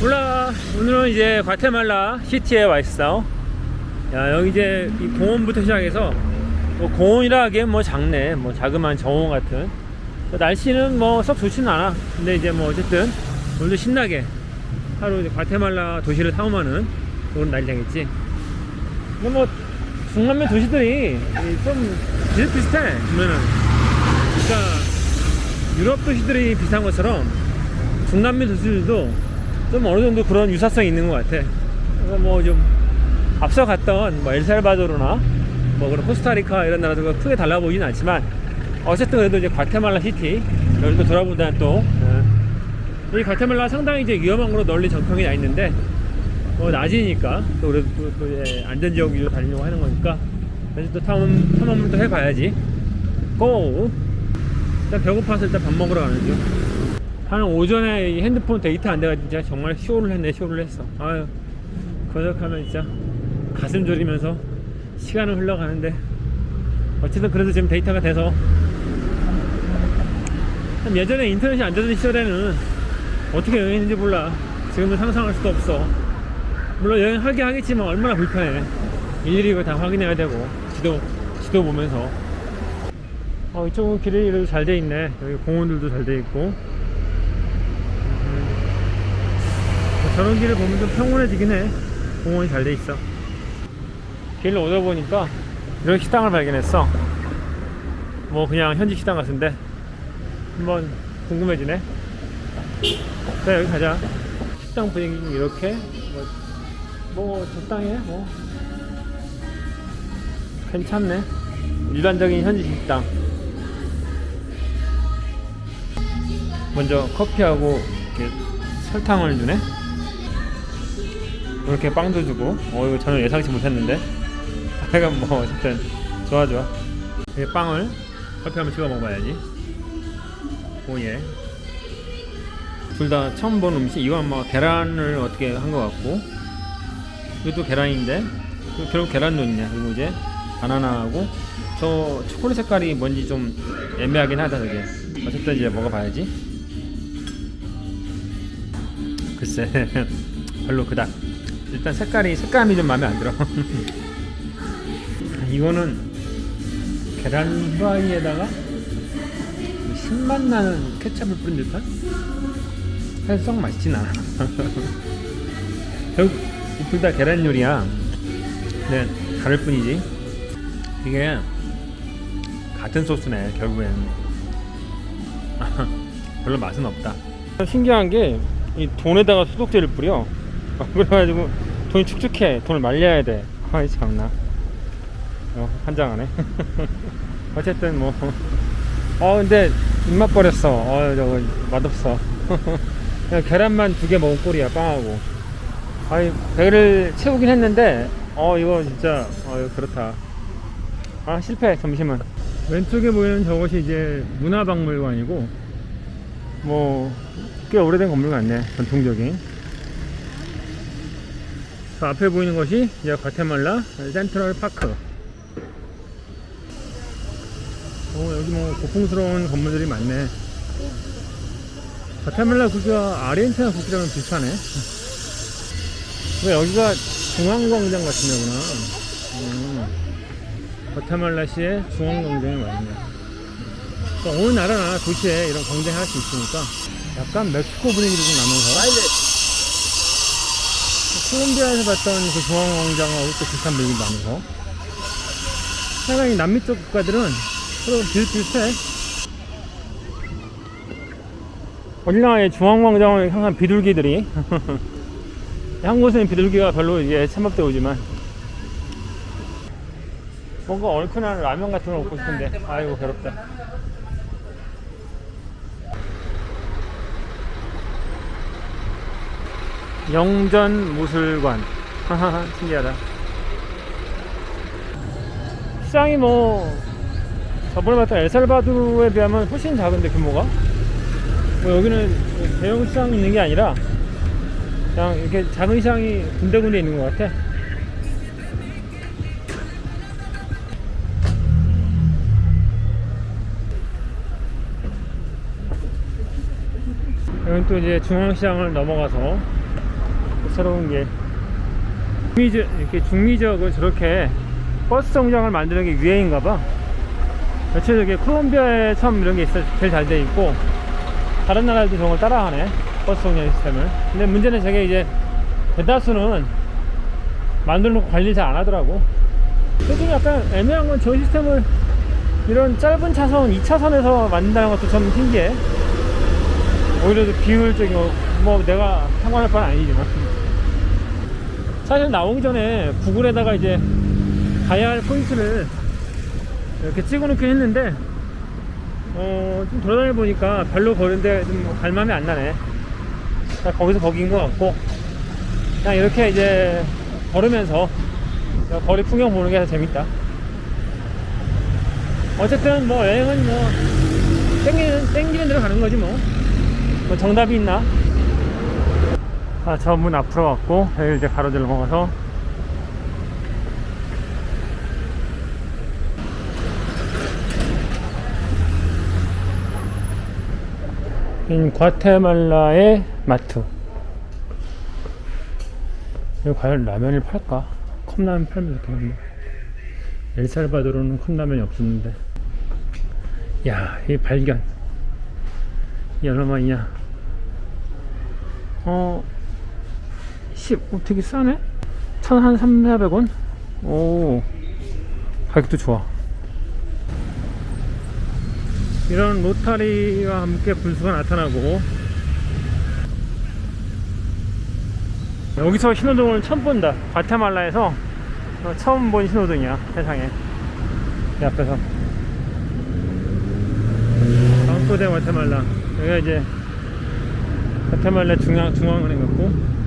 몰라. 오늘은 이제 과테말라 시티에 와 있어 야 여기 이제 이 공원부터 시작해서 뭐 공원이라 하기엔 뭐 작네. 뭐 자그마한 정원 같은. 날씨는 뭐 썩 좋지는 않아. 근데 이제 뭐 어쨌든 오늘도 신나게 하루 이제 과테말라 도시를 탐험하는 그런 날이겠지. 근데 뭐 중남미 도시들이 이좀 비슷비슷해 보면은. 그러니까 유럽 도시들이 비슷한 것처럼 중남미 도시들도 좀 어느 정도 그런 유사성이 있는 것 같아. 그래서 뭐 좀 앞서 갔던 뭐 엘살바도르나 뭐 그런 코스타리카 이런 나라들과 크게 달라 보이진 않지만 어쨌든 그래도 이제 과테말라 시티 여기 또 돌아보다 또이 과테말라 상당히 이제 위험한 걸로 널리 정평이 나 있는데 뭐 낮이니까 또 그래도 또, 또 이제 안전 지역 위로 다니려고 하는 거니까 그래서 또 탐험 탐험을 또 해봐야지. 고! 일단 배고파서 일단 밥 먹으러 가는 중. 한 오전에 이 핸드폰 데이트 안 돼가 진짜 정말 쇼를 했네 쇼를 했어. 아유 거적하면 진짜 가슴 졸이면서 시간은 흘러가는데 어쨌든 그래도 지금 데이터가 돼서 참 예전에 인터넷이 안 되던 시절에는 어떻게 여행했는지 몰라. 지금은 상상할 수도 없어. 물론 여행하게 하겠지만 얼마나 불편해. 일일이 이거 다 확인해야 되고 지도 지도 보면서. 어 이쪽은 길이 잘 돼 있네. 여기 공원들도 잘 돼 있고 저런 길을 보면 좀 평온해지긴 해. 공원이 잘 돼 있어. 길을 오다 보니까 이런 식당을 발견했어. 뭐 그냥 현지 식당 같은데 한번 궁금해지네. 자 여기 가자. 식당 분위기는 이렇게 뭐, 뭐 적당해 뭐 괜찮네. 일반적인 현지 식당. 먼저 커피하고 이렇게 설탕을 주네. 이렇게 빵도 주고 어 이거 전혀 예상치 못했는데. 하여간 뭐 어쨌든 좋아 좋아. 이 빵을 커피 한번 찍어 먹어봐야지. 오예. 둘 다 처음 본 음식. 이건 뭐 계란을 어떻게 한 것 같고. 이것도 계란인데. 결국 계란도 있네 그리고 이제 바나나하고. 저 초콜릿 색깔이 뭔지 좀 애매하긴 하다 저게. 어쨌든 이제 먹어봐야지. 글쎄 별로 그닥 일단 색깔이 색감이 좀 마음에 안 들어. 이거는 계란 후라이에다가 뭐 신맛 나는 케찹을 뿌린 듯한? 썩 맛있진 않아. 결국 둘다 계란 요리야. 네 다를 뿐이지. 이게 같은 소스네 결국엔. 별로 맛은 없다. 신기한 게 이 돈에다가 소독제를 뿌려 그래가지고 돈이 축축해. 돈을 말려야 돼. 아이 참나 어, 한장하네. 어쨌든 뭐. 어 근데 입맛 버렸어. 어 저거 맛없어. 그냥 계란만 두 개 먹은 꼴이야 빵하고. 아이 배를 채우긴 했는데 어 이거 진짜 어 그렇다. 아 실패 점심은. 왼쪽에 보이는 저것이 이제 문화박물관이고 뭐 꽤 오래된 건물 같네 전통적인 저 앞에 보이는 것이 이제 과테말라 센트럴 파크. 어 여기 뭐 고풍스러운 건물들이 많네. 과테말라 국기와 아르헨티나 국기랑은 비슷하네. 왜 여기가 중앙광장 같은 데구나. 음, 과테말라시의 중앙광장에 와 있네. 그러니까 어느 나라나 도시에 이런 광장이 하나씩 있으니까 약간 멕시코 분위기도 좀 나면서 콜롬비아에서 봤던 그 중앙광장하고 또 비슷한 분위기 나면서. 상당히 남미 쪽 국가들은 서로 비슷비슷해. 어디 나라의 중앙광장은 항상 비둘기들이. 한국에서는 비둘기가 별로 이게 참업돼 오지만. 뭔가 얼큰한 라면 같은 거 먹고 싶은데. 아이고 괴롭다 영전 무술관. 신기하다. 시장이 뭐 저번에 봤던 엘살바도르에 비하면 훨씬 작은데 규모가? 뭐 여기는 대형 시장이 있는 게 아니라 그냥 이렇게 작은 시장이 군데군데 있는 것 같아. 여긴 또 이제 중앙시장을 넘어가서 새로운 게 중미적, 이렇게 중미적으로 저렇게 버스 정장을 만드는 게 유행인가 봐. 며칠 전에 콜롬비아에 처음 이런 게 있어 제일 잘 돼 있고 다른 나라들도 저런 걸 따라하네 버스 정장 시스템을. 근데 문제는 저게 이제 대다수는 만들어 놓고 관리 잘 안 하더라고. 그래도 약간 애매한 건 저 시스템을 이런 짧은 차선 2차선에서 만든다는 것도 참 신기해. 오히려 거, 뭐 내가 상관할 바는 아니지만. 사실 나오기 전에 구글에다가 이제 가야 할 포인트를 이렇게 찍어 놓긴 했는데, 어, 좀 돌아다니 보니까 별로 거는데 좀 갈망이 안 나네. 거기서 거기인 것 같고, 그냥 이렇게 이제 걸으면서 거리 풍경 보는 게 더 재밌다. 어쨌든 뭐 여행은 뭐 땡기는, 땡기는 대로 가는 거지 뭐. 뭐 정답이 있나? 아, 저 문 앞으로 왔고, 여기 이제 가로질 넘어가서. 인 과테말라의 마트. 여기 과연 라면을 팔까? 컵라면 팔면 좋겠는데. 엘살바도르는 컵라면이 없었는데. 야, 이 발견. 이 얼마만이냐? 어, 10, 어, 되게 싸네? 천한 3, 400원? 오, 가격도 좋아. 이런 로타리와 함께 분수가 나타나고, 여기서 신호등을 처음 본다. 과테말라에서 어, 처음 본 신호등이야, 세상에. 내 앞에서. 방코대 과테말라. 여기가 이제 과테말라 중앙, 중앙은행 같고.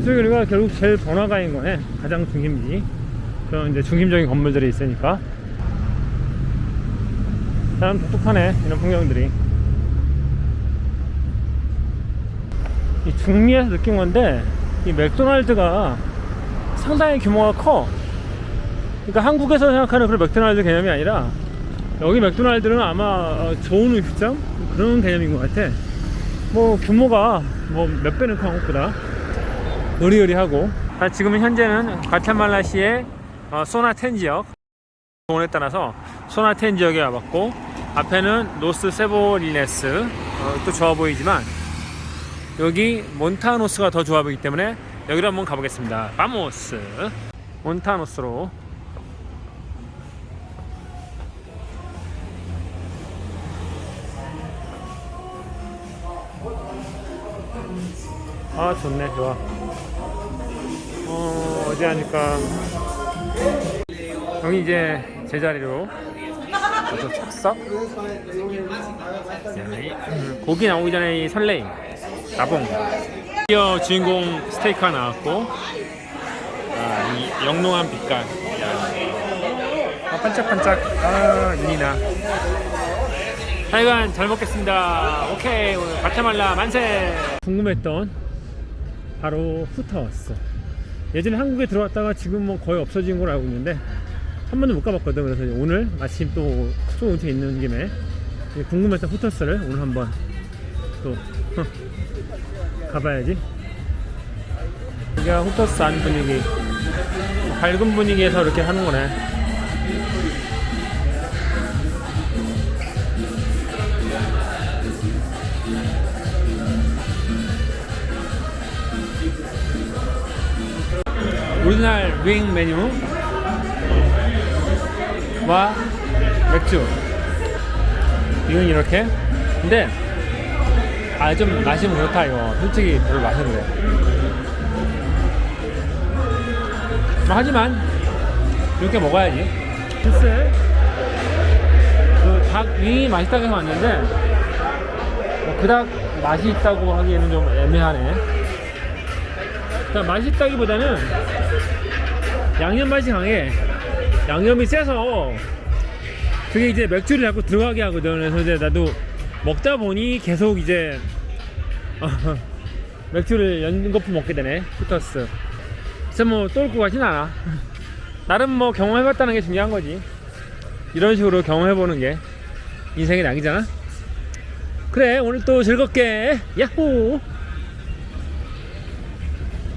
이쪽이 우리가 결국 제일 번화가인 거네. 가장 중심지. 그런 이제 중심적인 건물들이 있으니까. 참 독특하네. 이런 풍경들이. 이 중미에서 느낀 건데 이 맥도날드가 상당히 규모가 커. 그러니까 한국에서 생각하는 그런 맥도날드 개념이 아니라 여기 맥도날드는 아마 어, 좋은 음식점 그런 개념인 것 같아. 뭐 규모가 뭐 몇 배는 커 한국보다 의리의리하고. 아, 지금은 현재는 과테말라시의 어, 소나텐 지역 공원에 따라서 소나텐 지역에 와봤고 앞에는 노스 세보리네스 어, 또 좋아 보이지만 여기 몬타노스가 더 좋아 보이기 때문에 여기로 한번 가보겠습니다. 바모스 몬타노스로 아 좋네 좋아 어 어디 하니까. 여기 이제 제자리로. 또 착석 네, 음, 고기 나오기 전에 이 설레임. 나봉. 드디어 주인공 스테이크가 나왔고 아, 이 영롱한 빛깔. 야. 아, 반짝반짝. 아 윤이나. 하여간 잘 먹겠습니다. 오케이 오늘 과테말라 만세. 궁금했던 바로 후타워스 예전에 한국에 들어왔다가 지금 뭐 거의 없어진 걸 알고 있는데 한 번도 못 가봤거든. 그래서 오늘 마침 또 근처에 있는 김에 궁금했던 후터스를 오늘 한번 또 가봐야지. 여기가 후터스 안 분위기. 밝은 분위기에서 이렇게 하는 거네 오리지널 윙 메뉴와 맥주. 이건 이렇게. 근데 아좀 마시면 그렇다 이거. 솔직히 별로 마셔도 돼 뭐, 하지만 이렇게 먹어야지. 글쎄 그닭 윙이 맛있다고 해서 왔는데 뭐 그닥 맛이 있다고 하기에는 좀 애매하네. 그러니까 맛있다기보다는 양념 맛이 강해. 양념이 세서 그게 이제 맥주를 자꾸 들어가게 하거든. 그래서 이제 나도 먹다 보니 계속 이제 어, 맥주를 연거푸 먹게 되네. 후터스. 그래서 뭐 똘고 가진 않아. 나름 뭐 경험해봤다는 게 중요한 거지. 이런 식으로 경험해보는 게 인생의 낙이잖아. 그래 오늘 또 즐겁게 야호